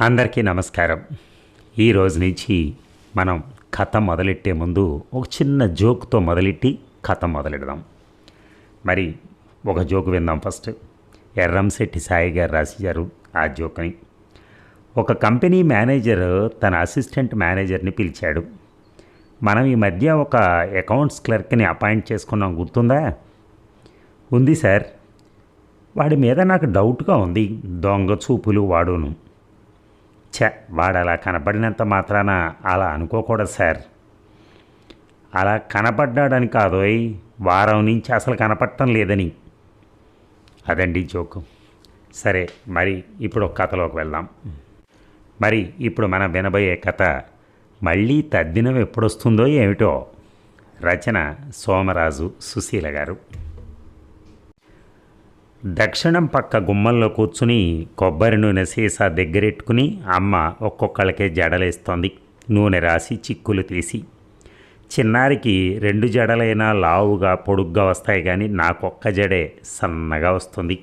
అందరికీ నమస్కారం. ఈ రోజు నుంచి మనం కథ మొదలెట్టే ముందు ఒక చిన్న జోక్తో మొదలెట్టి కథ మొదలెడదాం. మరి ఒక జోక్ విందాం ఫస్ట్. ఎర్రంశెట్టి సాయి గారు రాసిచారు ఆ జోక్ని. ఒక కంపెనీ మేనేజర్ తన అసిస్టెంట్ మేనేజర్ని పిలిచాడు. మనం ఈ మధ్య ఒక అకౌంట్స్ క్లర్క్ని అపాయింట్ చేసుకున్నాం గుర్తుందా? ఉంది సార్. వాడి మీద నాకు డౌట్గా ఉంది. దొంగ చూపులు వాడును. ఛ వాడు అలా కనపడినంత మాత్రాన అలా అనుకోకూడదు సార్. అలా కనపడ్డాడని కాదోయ్ వారం నుంచి అసలు కనపడటం లేదని. అదండి జోకు. సరే మరి ఇప్పుడు ఒక కథలోకి వెళ్దాం. మరి ఇప్పుడు మనం వినబోయే కథ మళ్ళీ తద్దినం ఎప్పుడొస్తుందో ఏమిటో రచన సోమరాజు సుశీల గారు. దక్షిణం పక్క గుమ్మంలో కూర్చుని కొబ్బరి నూనె సీసా దగ్గరెట్టుకుని అమ్మ ఒక్కొక్కళ్ళకే జడలేస్తోంది. నూనె రాసి చిక్కులు తీసి. చిన్నారికి రెండు జడలైనా లావుగా పొడుగ్గా వస్తాయి కానీ నాకొక్క జడే సన్నగా వస్తుంది.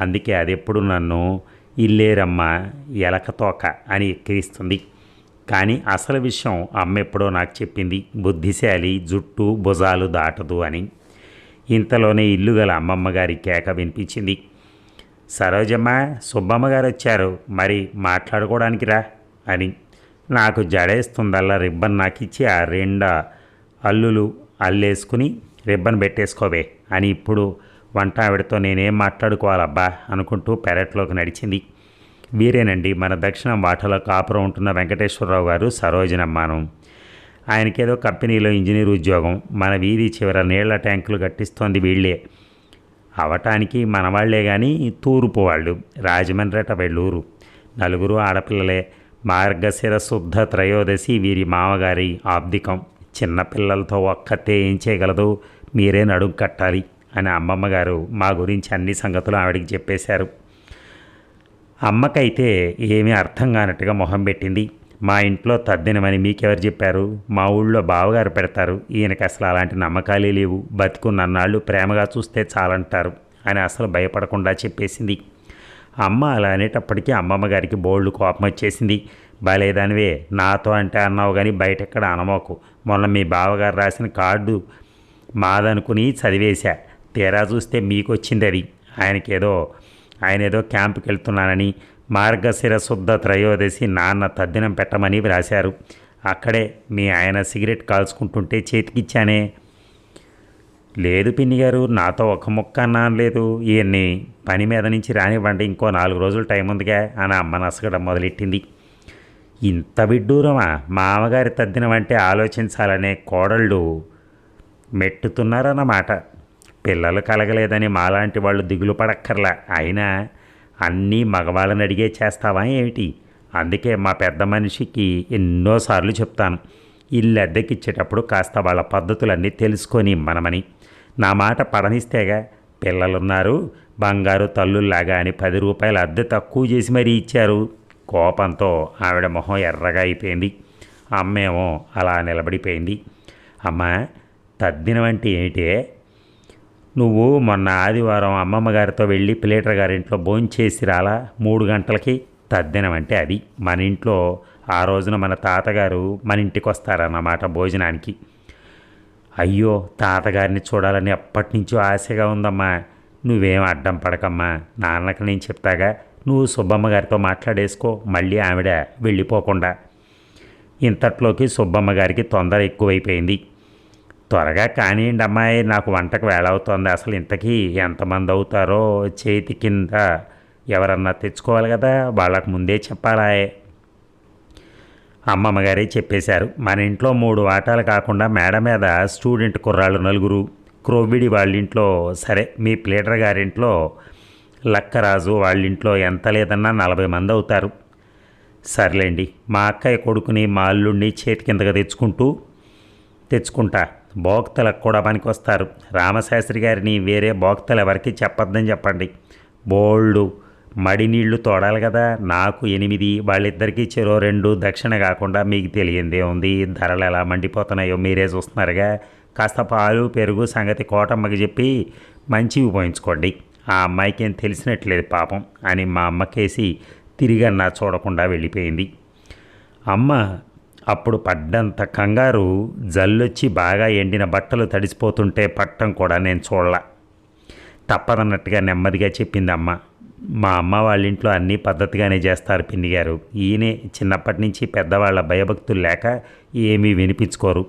అందుకే అది ఎప్పుడు నన్ను ఇల్లేరమ్మ ఎలకతోక అని ఎక్కిరిస్తుంది. కానీ అసలు విషయం అమ్మ ఎప్పుడో నాకు చెప్పింది బుద్ధిశాలి జుట్టు భుజాలు దాటదు అని. ఇంతలోనే ఇల్లు గల అమ్మమ్మ గారి కేక వినిపించింది. సరోజమ్మ సుబ్బమ్మ గారు వచ్చారు మరి మాట్లాడుకోవడానికి రా అని. నాకు జడేస్తుందల్లా రిబ్బన్ నాకు ఇచ్చి ఆ రెండు అల్లులు అల్లేసుకుని రిబ్బన్ పెట్టేసుకోవే అని ఇప్పుడు వంట ఆవిడతో నేనేం మాట్లాడుకోవాలబ్బా అనుకుంటూ పెరట్లోకి నడిచింది. వీరేనండి మన దక్షిణం వాటలో కాపురం ఉంటున్న వెంకటేశ్వరరావు గారు సరోజనమ్మాను. ఆయనకేదో కంపెనీలో ఇంజనీర్ ఉద్యోగం. మన వీధి చివర నీళ్ళ ట్యాంకులు కట్టిస్తోంది వీళ్ళే. అవటానికి మనవాళ్ళే కానీ తూర్పు వాళ్ళు. రాజమండ్రట వెళ్ళూరు. నలుగురు ఆడపిల్లలే. మార్గశిర శుద్ధ త్రయోదశి వీరి మామగారి ఆబ్దికం. చిన్నపిల్లలతో ఒక్కతే ఏం చేయగలదు? మీరే నడుం కట్టాలి అని అమ్మమ్మ గారు మా గురించి అన్ని సంగతులు ఆవిడికి చెప్పేశారు. అమ్మకైతే ఏమీ అర్థం కానట్టుగా మొహం పెట్టింది. మా ఇంట్లో తద్దినమని మీకెవరు చెప్పారు? మా ఊళ్ళో బావగారు పెడతారు. ఈయనకి అసలు అలాంటి నమ్మకాలే లేవు. బతికున్నన్నాళ్ళు ప్రేమగా చూస్తే చాలంటారు అని అసలు భయపడకుండా చెప్పేసింది. అమ్మ అలా అనేటప్పటికీ అమ్మమ్మ గారికి బోల్డ్ కోపం వచ్చేసింది. బాలేదానివే నాతో అంటే అన్నావు కానీ బయట ఎక్కడ అనమోకు. మొన్న మీ బావగారు రాసిన కార్డు మాదనుకుని చదివేశా. తీరా చూస్తే మీకు వచ్చింది అది ఆయనకేదో ఆయన ఏదో క్యాంపుకి వెళ్తున్నానని మార్గశిర శుద్ధ త్రయోదశి నాన్న తద్దినం పెట్టమని వ్రాశారు. అక్కడే మీ ఆయన సిగరెట్ కాల్చుకుంటుంటే చేతికిచ్చానే. లేదు పిన్ని గారు నాతో ఒక ముక్క అన్నాను లేదు. ఈయన్ని పని మీద నుంచి రానివ్వండి ఇంకో నాలుగు రోజులు టైం ఉందిగా అని అమ్మ నసగడం మొదలెట్టింది. ఇంత విడ్డూరమా? మామగారి తద్దినం అంటే ఆలోచించాలనే కోడళ్ళు మెట్టుతున్నారన్నమాట. పిల్లలు కలగలేదని మాలాంటి వాళ్ళు దిగులు పడక్కర్లా. అయినా అన్నీ మగవాళ్ళని అడిగే చేస్తావా ఏమిటి? అందుకే మా పెద్ద మనిషికి ఎన్నోసార్లు చెప్తాను. ఇల్లు అద్దెకిచ్చేటప్పుడు కాస్త వాళ్ళ పద్ధతులన్నీ తెలుసుకొని మనమని నా మాట పడనిస్తేగా పిల్లలున్నారు బంగారు తల్లుల్లాగా అని పది రూపాయలు అద్దె తక్కువ చేసి మరీ ఇచ్చారు. కోపంతో ఆవిడ మొహం ఎర్రగా అయిపోయింది. అమ్మేమో అలా నిలబడిపోయింది. అమ్మ తద్దినం అంటే ఏమిటే? నువ్వు మొన్న ఆదివారం అమ్మమ్మ గారితో వెళ్ళి పిలేటర్ గారింట్లో భోంచేసి రాలా? మూడు గంటలకి? తద్దినం అంటే అది. మన ఇంట్లో ఆ రోజున మన తాతగారు మన ఇంటికి వస్తారన్నమాట భోజనానికి. అయ్యో తాతగారిని చూడాలని ఎప్పటి నుంచో ఆశగా ఉందమ్మా. నువ్వేం అడ్డం పడకమ్మా. నాన్నకి నేను చెప్తాగా నువ్వు సుబ్బమ్మ గారితో మాట్లాడేసుకో మళ్ళీ ఆవిడ వెళ్ళిపోకుండా. ఇంతట్లోకి సుబ్బమ్మ గారికి తొందర ఎక్కువైపోయింది. త్వరగా కానివ్వండి అమ్మాయి నాకు వంటకు వేళవుతోంది అసలు ఇంతకీ ఎంతమంది అవుతారో చేతి కింద ఎవరన్నా తెచ్చుకోవాలి కదా వాళ్ళకు ముందే చెప్పాలా? అమ్మమ్మగారే చెప్పేశారు. మన ఇంట్లో మూడు వాటాలు కాకుండా మేడ మీద స్టూడెంట్ కుర్రాళ్ళు నలుగురు క్రోవిడి వాళ్ళ ఇంట్లో సరే మీ ప్లేటర్ గారింట్లో లక్కరాజు వాళ్ళ ఇంట్లో ఎంత లేదన్నా నలభై మంది అవుతారు. సర్లేండి మా అక్కయ్య కొడుకుని మా అల్లుడిని చేతి కిందగా తెచ్చుకుంటూ తెచ్చుకుంటా. భోక్తలకు కూడా పనికొస్తారు. రామశాస్త్రి గారిని వేరే భోక్తలు ఎవరికి చెప్పొద్దని చెప్పండి. బోల్డు మడి నీళ్ళు తోడాలి కదా. నాకు ఎనిమిది వాళ్ళిద్దరికీ చెరో రెండు దక్షిణ కాకుండా మీకు తెలియందే ఉంది. ధరలు ఎలా మండిపోతున్నాయో మీరే చూస్తున్నారుగా. కాస్త పాలు పెరుగు సంగతి కోటమ్మకి చెప్పి మంచివి పోయించుకోండి. ఆ అమ్మాయికి ఏం తెలిసినట్లేదు పాపం అని మా అమ్మకేసి తిరిగన్నా చూడకుండా వెళ్ళిపోయింది. అమ్మ అప్పుడు పడ్డంత కంగారు జల్లొచ్చి బాగా ఎండిన బట్టలు తడిసిపోతుంటే పట్టం కూడా నేను చూడలా. తప్పదన్నట్టుగా నెమ్మదిగా చెప్పింది అమ్మ. మా అమ్మ వాళ్ళ ఇంట్లో అన్నీ పద్ధతిగానే చేస్తారు పిన్ని గారు. ఈయనే చిన్నప్పటి నుంచి పెద్దవాళ్ళ భయభక్తులు లేక ఏమీ వినిపించుకోరు.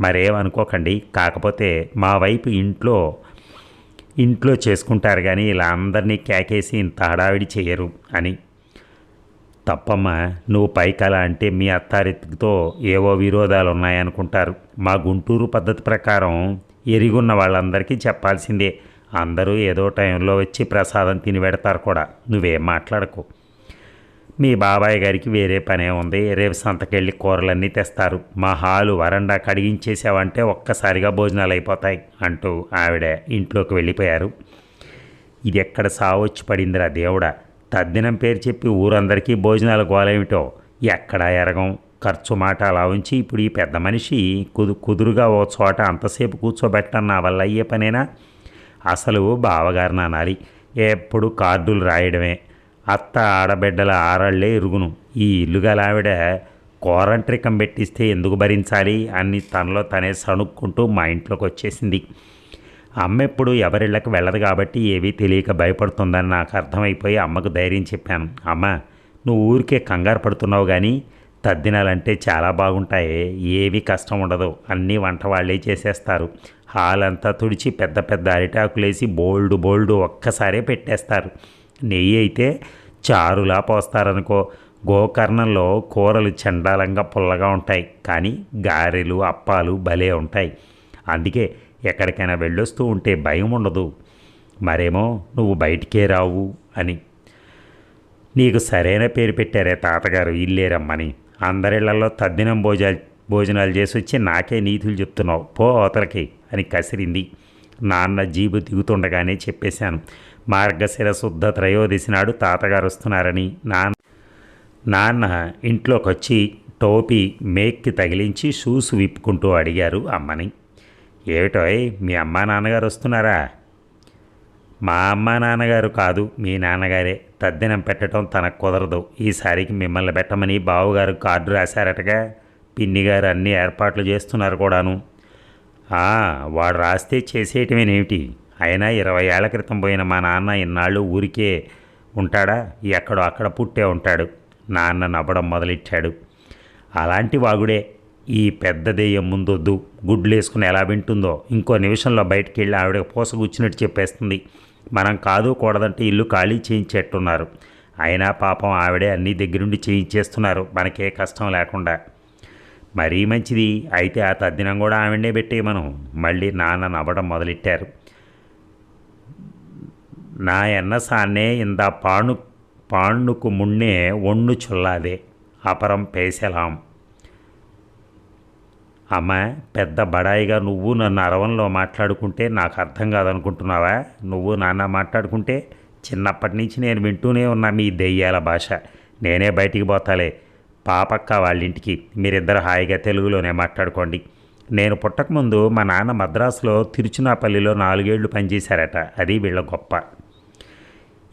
మరేమనుకోకండి కాకపోతే మా వైపు ఇంట్లో ఇంట్లో చేసుకుంటారు కానీ ఇలా అందరినీ కేకేసి ఇంత హడావిడి చేయరు అని. తప్పమ్మా నువ్వు పైకల అంటే మీ అత్తారెత్తుతో ఏవో విరోధాలు ఉన్నాయనుకుంటారు మా గుంటూరు పద్ధతి ప్రకారం ఎరిగున్న వాళ్ళందరికీ చెప్పాల్సిందే. అందరూ ఏదో టైంలో వచ్చి ప్రసాదం తిని పెడతారు కూడా. నువ్వేం మాట్లాడకు. మీ బాబాయ్ గారికి వేరే పనే ఉంది. రేపు సంతకెళ్ళి కూరలన్నీ తెస్తారు. మా హాలు వరండా కడిగించేసావంటే ఒక్కసారిగా భోజనాలు అయిపోతాయి అంటూ ఆవిడ ఇంట్లోకి వెళ్ళిపోయారు. ఇది ఎక్కడ సావొచ్చి పడిందిరా దేవుడా? తద్దినం పేరు చెప్పి ఊరందరికీ భోజనాలు గోలేమిటో? ఎక్కడా ఎరగం? ఖర్చు మాట అలా ఉంచి ఇప్పుడు ఈ పెద్ద మనిషి కుదు కుదురుగా ఓ చోట అంతసేపు కూర్చోబెట్టడం నా వల్ల అయ్యే పనేనా? అసలు బావగారిని అనాలి ఎప్పుడు కార్డులు రాయడమే. అత్త ఆడబిడ్డల ఆరాళ్ళే ఇరుగును. ఈ ఇల్లు గలావిడ కోరంట్రికం పెట్టిస్తే ఎందుకు భరించాలి? అని తనలో తనే సణుక్కుంటూ మా ఇంట్లోకి వచ్చేసింది అమ్మ ఎప్పుడు ఎవరిళ్ళకి వెళ్ళదు కాబట్టి ఏవీ తెలియక భయపడుతుందని నాకు అర్థమైపోయి అమ్మకు ధైర్యం చెప్పాను. అమ్మ నువ్వు ఊరికే కంగారు పడుతున్నావు కానీ తద్దినాలంటే చాలా బాగుంటాయి ఏవి కష్టం ఉండదు అన్నీ వంట వాళ్ళే చేసేస్తారు. హాల్ అంతా తుడిచి పెద్ద పెద్ద అరిటాకులేసి బోల్డ్ బోల్డ్ ఒక్కసారే పెట్టేస్తారు. నెయ్యి అయితే చారులా పోస్తారనుకో గోకర్ణంలో కూరలు చండాలంగా పుల్లగా ఉంటాయి కానీ గారెలు అప్పాలు భలే ఉంటాయి. అందుకే ఎక్కడికైనా వెళ్ళొస్తూ ఉంటే భయం ఉండదు. మరేమో నువ్వు బయటికే రావు అని. నీకు సరైన పేరు పెట్టారే తాతగారు ఇల్లేరమ్మని. అందరిళ్ళలో తద్దినం భోజాలు భోజనాలు చేసి వచ్చి నాకే నీతులు చెప్తున్నావు. పో అవతలకి అని కసిరింది. నాన్న జీబు దిగుతుండగానే చెప్పేశాను. మార్గశిర శుద్ధ త్రయోదశి నాడు తాతగారు వస్తున్నారని. నాన్న నాన్న ఇంట్లోకి వచ్చి టోపీ మేక్కి తగిలించి షూస్ విప్పుకుంటూ అడిగారు అమ్మని. ఏమిటోయ్ మీ అమ్మా నాన్నగారు వస్తున్నారా? మా అమ్మా నాన్నగారు కాదు మీ నాన్నగారే. తద్దినం పెట్టడం తనకు కుదరదు. ఈసారికి మిమ్మల్ని పెట్టమని బావుగారు కార్డు రాశారటగా. పిన్ని గారు అన్ని ఏర్పాట్లు చేస్తున్నారు కూడాను. వాడు రాస్తే చేసేయటమేనేమిటి? అయినా ఇరవై ఏళ్ళ క్రితం పోయిన మా నాన్న ఇన్నాళ్ళు ఊరికే ఉంటాడా? ఎక్కడో అక్కడ పుట్టే ఉంటాడు. నాన్న నవ్వడం మొదలెట్టాడు. అలాంటి వాగుడే. ఈ పెద్ద దెయ్యం ముందొద్దు. గుడ్లు వేసుకుని ఎలా వింటుందో ఇంకో నిమిషంలో బయటికి వెళ్ళి ఆవిడ పూసగుచ్చినట్టు చెప్పేస్తుంది. మనం కాదు కూడదంటే ఇల్లు ఖాళీ చేయించేట్టున్నారు. అయినా పాపం ఆవిడే అన్ని దగ్గరుండి చేయించేస్తున్నారు. మనకే కష్టం లేకుండా. మరీ మంచిది. అయితే ఆ తద్దినం కూడా ఆవిడనే పెట్టే మనం మళ్ళీ నాన్న నవ్వడం మొదలెట్టారు. నా ఎన్న సాన్నే ఇంద పాణు పాణుకు మున్నే ఒన్ను చుల్లాదే. అపరం పేసెలాం. అమ్మ పెద్ద బడాయిగా నువ్వు నన్ను అరవంలో మాట్లాడుకుంటే నాకు అర్థం కాదనుకుంటున్నావా? నువ్వు నాన్న మాట్లాడుకుంటే చిన్నప్పటి నుంచి నేను వింటూనే ఉన్నా మీ దెయ్యాల భాష. నేనే బయటికి పోతాలే. పాపక్క వాళ్ళ ఇంటికి మీరిద్దరు హాయిగా తెలుగులోనే మాట్లాడుకోండి. నేను పుట్టకముందు మా నాన్న మద్రాసులో తిరుచునాపల్లిలో నాలుగేళ్ళు పనిచేశారట. అది వీళ్ళ గొప్ప.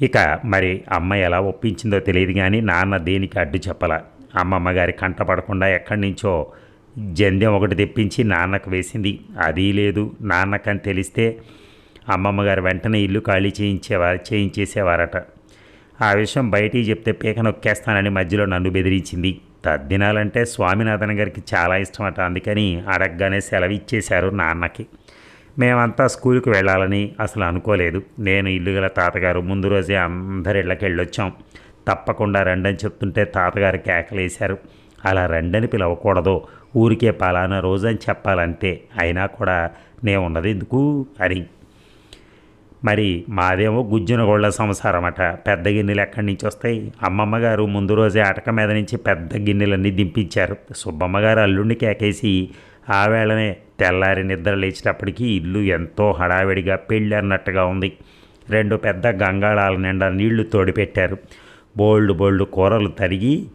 ఇక మరి అమ్మ ఎలా ఒప్పించిందో తెలియదు కానీ నాన్న దేనికి అడ్డు చెప్పల. అమ్మమ్మ గారి కంట పడకుండా ఎక్కడి నుంచో జంధ్యం ఒకటి తెప్పించి నాన్నకు వేసింది. అది లేదు. నాన్నకని తెలిస్తే అమ్మమ్మ గారు వెంటనే ఇల్లు ఖాళీ చేయించేవారు చేయించేసేవారట. ఆ విషయం బయటికి చెప్తే పీక నొక్కేస్తానని మధ్యలో నన్ను బెదిరించింది. తద్దినాలంటే స్వామినాథన్ గారికి చాలా ఇష్టమట. అందుకని అడగగానే సెలవు ఇచ్చేశారు నాన్నకి. మేమంతా స్కూల్కి వెళ్ళాలని అసలు అనుకోలేదు. నేను ఇల్లు గల తాతగారు ముందు రోజే అందరి ఇళ్ళకి వెళ్ళొచ్చాం తప్పకుండా రండని చెప్తుంటే తాతగారు కేకలేశారు. అలా రండని పిలవకూడదు. ఊరికే పలానా రోజు అని చెప్పాలంతే అయినా కూడా నేను ఉన్నది ఎందుకు అని. మరి మాదేమో గుజ్జునగోళ్ళ సంసారం అట పెద్ద గిన్నెలు ఎక్కడి నుంచి వస్తాయి? అమ్మమ్మ గారు ముందు రోజే అటక మీద నుంచి పెద్ద గిన్నెలన్నీ దింపించారు. సుబ్బమ్మ గారు అల్లుడిని కేకేసి ఆ వేళనే తెల్లారి నిద్ర లేచినప్పటికీ ఇల్లు ఎంతో హడావిడిగా పెళ్ళి అన్నట్టుగా ఉంది. రెండు పెద్ద గంగాళాల నిండా నీళ్ళు తోడిపెట్టారు. బోల్డ్ బోల్డ్ కూరలు తరిగి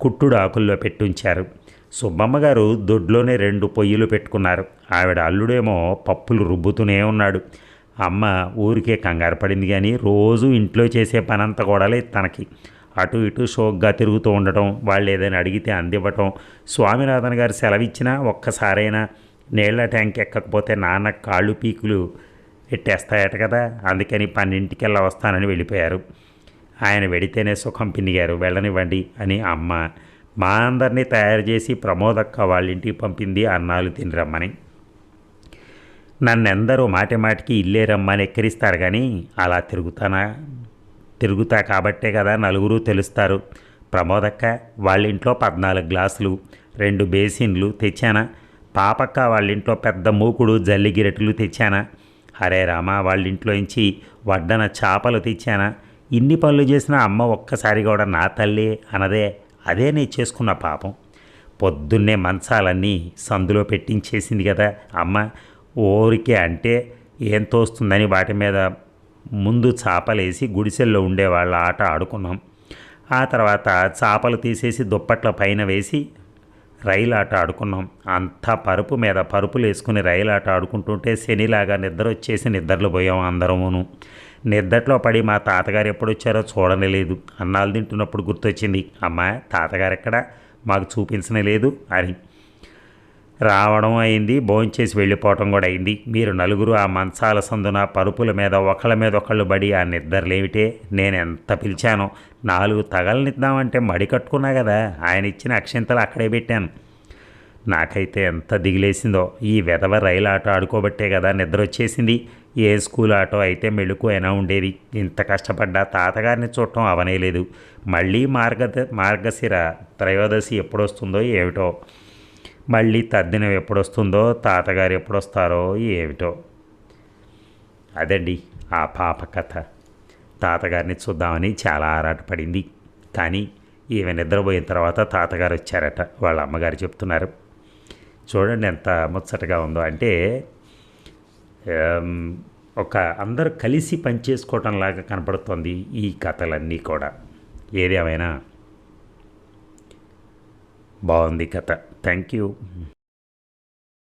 కుట్టుడు ఆకుల్లో పెట్టుంచారు. సుబ్బమ్మగారు దొడ్లోనే రెండు పొయ్యిలు పెట్టుకున్నారు. ఆవిడ అల్లుడేమో పప్పులు రుబ్బుతూనే ఉన్నాడు. అమ్మ ఊరికే కంగారు పడింది కానీ రోజు ఇంట్లో చేసే పనంతా కూడా లేదు తనకి. అటు ఇటు షోక్గా తిరుగుతూ ఉండటం వాళ్ళు ఏదైనా అడిగితే అందివ్వటం స్వామినాథన్ గారు సెలవిచ్చినా ఒక్కసారైనా నీళ్ళ ట్యాంక్ ఎక్కకపోతే నాన్న కాళ్ళు పీకులు ఎట్టేస్తాయట కదా అందుకని పన్నెంటికల్లా వస్తానని వెళ్ళిపోయారు. ఆయన వెడితేనే సుఖం పిన్నిగారు వెళ్ళనివ్వండి అని అమ్మ మా అందరినీ తయారు చేసి ప్రమోదక్క వాళ్ళ ఇంటికి పంపింది అన్నాలు తిని రమ్మని. నన్నెందరూ మాటి మాటికి ఇల్లే రమ్మని ఎక్కిరిస్తారు కానీ అలా తిరుగుతానా? తిరుగుతా కాబట్టే కదా నలుగురు తెలుస్తారు. ప్రమోదక్క వాళ్ళ ఇంట్లో పద్నాలుగు గ్లాసులు రెండు బేసిన్లు తెచ్చానా? పాపక్క వాళ్ళ ఇంట్లో పెద్ద మూకుడు జల్లిగిరెట్లు తెచ్చానా? హరే రామ వాళ్ళ ఇంట్లో నుంచి వడ్డన చేపలు తెచ్చానా? ఇన్ని పనులు చేసిన అమ్మ ఒక్కసారి కూడా నా తల్లి అనదే. అదే నేను చేసుకున్న పాపం. పొద్దున్నే మంచాలన్నీ సందులో పెట్టించేసింది కదా అమ్మ. ఊరికే అంటే ఏం తోస్తుందని వాటి మీద ముందు చాపలేసి గుడిసెల్లో ఉండేవాళ్ళ ఆట ఆడుకున్నాం. ఆ తర్వాత చాపలు తీసేసి దుప్పట్ల పైన వేసి రైలు ఆట ఆడుకున్నాం. అంతా పరుపు మీద పరుపులు వేసుకుని రైలు ఆట ఆడుకుంటుంటే శనిలాగా నిద్ర వచ్చేసి నిద్రలు పోయాం అందరమును. నిద్దట్లో పడి మా తాతగారు ఎప్పుడు వచ్చారో చూడలేదు అన్నాలు తింటున్నప్పుడు గుర్తొచ్చింది. అమ్మా తాతగారు ఎక్కడ మాకు చూపించనే లేదు అని. రావడం అయింది. భోంచేసి వెళ్ళిపోవటం కూడా అయింది. మీరు నలుగురు ఆ మంచాల సందున పరుపుల మీద ఒకళ్ళ మీద ఒకళ్ళు బడి ఆ నిద్రలేమిటే? నేను ఎంత పిలిచానో. నాలుగు తగలనిద్దామంటే మడి కట్టుకున్నా కదా. ఆయన ఇచ్చిన అక్షింతలు అక్కడే పెట్టాను. నాకైతే ఎంత దిగిలేసిందో. ఈ వెధవ రైలు ఆట ఆడుకోబట్టే కదా నిద్ర వచ్చేసింది ఏ స్కూల్ ఆటో అయితే మెళుకు అయినా ఉండేది. ఇంత కష్టపడ్డా తాతగారిని చూడటం అవనేలేదు మళ్ళీ మార్గ మార్గశిర త్రయోదశి ఎప్పుడొస్తుందో ఏమిటో. మళ్ళీ తద్దినం ఎప్పుడొస్తుందో తాతగారు ఎప్పుడొస్తారో ఏమిటో. అదండి ఆ పాప కథ. తాతగారిని చూద్దామని చాలా ఆరాటపడింది కానీ ఈమె నిద్రపోయిన తర్వాత తాతగారు వచ్చారట వాళ్ళ అమ్మగారు చెప్తున్నారు. చూడండి ఎంత ముచ్చటగా ఉందో. అంటే ఒక అందరూ కలిసి పనిచేసుకోవటం లాగా కనపడుతుంది ఈ కథలన్నీ కూడా. ఏదేమైనా? బాగుంది కథ. Thank you